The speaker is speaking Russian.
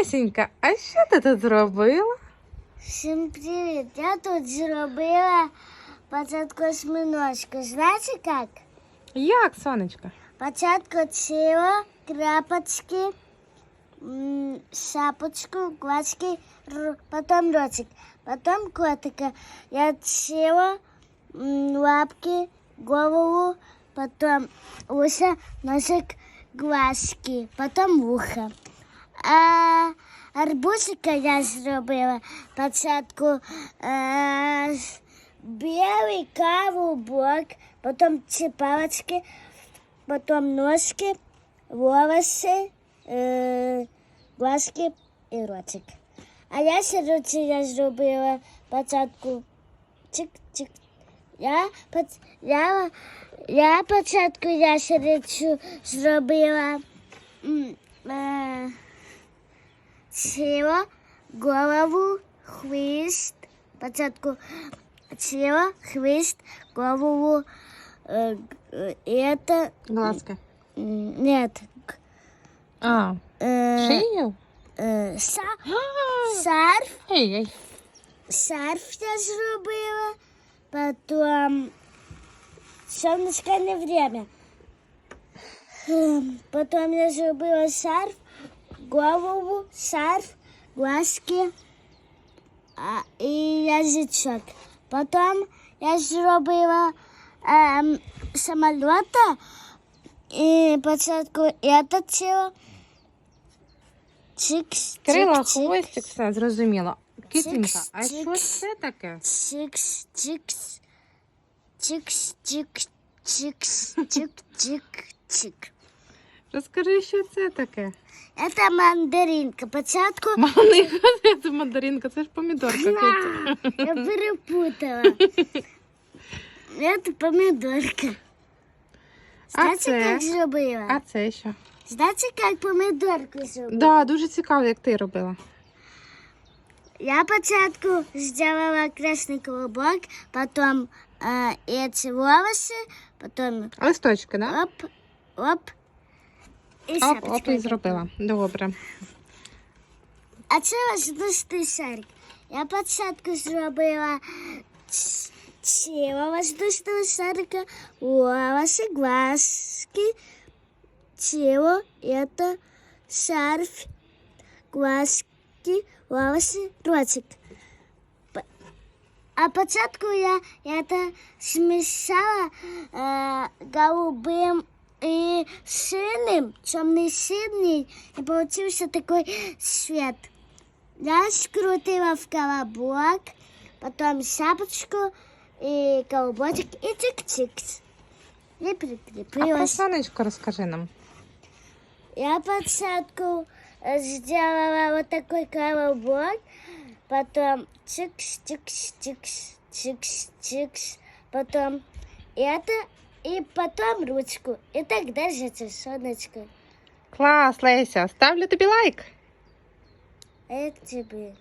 Лесенька, а що ти тут зробила? Всім привіт! Я тут зробила початку осьминожку. Знаєте як? Як, сонечко? Початку тіло, крапочки, м, шапочку, глазки, р- потом ротик, потом котика. Я тіло, м, лапки, голову, потом уши, носик, глазки, потом вухо. А арбузика я зробила спочатку е, білий каву бок, потім ці палочки, потім ножки, волоси, е, глазки і ротик. А я сироці я зробила спочатку чик-чик. Я, поц- я, я спочатку я сирицю зробила м, е, тіло, голову, хвіст, спочатку тіло, хвіст, голову, е, е, і это, Глазки. м, нет, к- А, е, шию? е, са, сарф, Ей, ей. Шарф я зробила, потом сонечко не время. Ем, Потом я зробила шарф, голову, шарф, глазки а, і язичок. Потом я зробила ем, самоліта і спочатку это тіло. Чикс, Крила, чик, чик. хвостик, все зрозуміло. Кітінька, Чикс, а що чикс. це таке? Чикс, чикс, чикс, чик, чикс, чик, чик, чик. Розкажи, що це таке? Это мандаринка. Початку Маника, це мандаринка, це ж помідорка. Китя. я перепутала. Это помидорка. А Знаете, це? как зробила? А це що? Знаете, как помидорку зробила? Да, дуже цікаво, як ти робила. Я спочатку сделала красный колобок, потом э, эти волосы, потом Листочки, да? оп, оп. І Оп, оп, шапочка. і зробила. Добре. А це воздушний шарик. Я спочатку зробила ц- тіло воздушного шарика, волоси, глазки, тіло, это шарф, глазки, волоси, ротик. П- А спочатку я это смешала э, голубым и синим, темный синий, и получился такой цвет. Я скрутила в колобок, потом шапочку и колобочек и чик-чикс. И А про сонечко розкажи нам. Я подсадку сделала вот такой колобок, потом чикс-чикс-чикс, чикс-чикс, потом это, и потом ручку. И так держится сонечко. Клас, Леся, ставлю тобі лайк. А як тебе?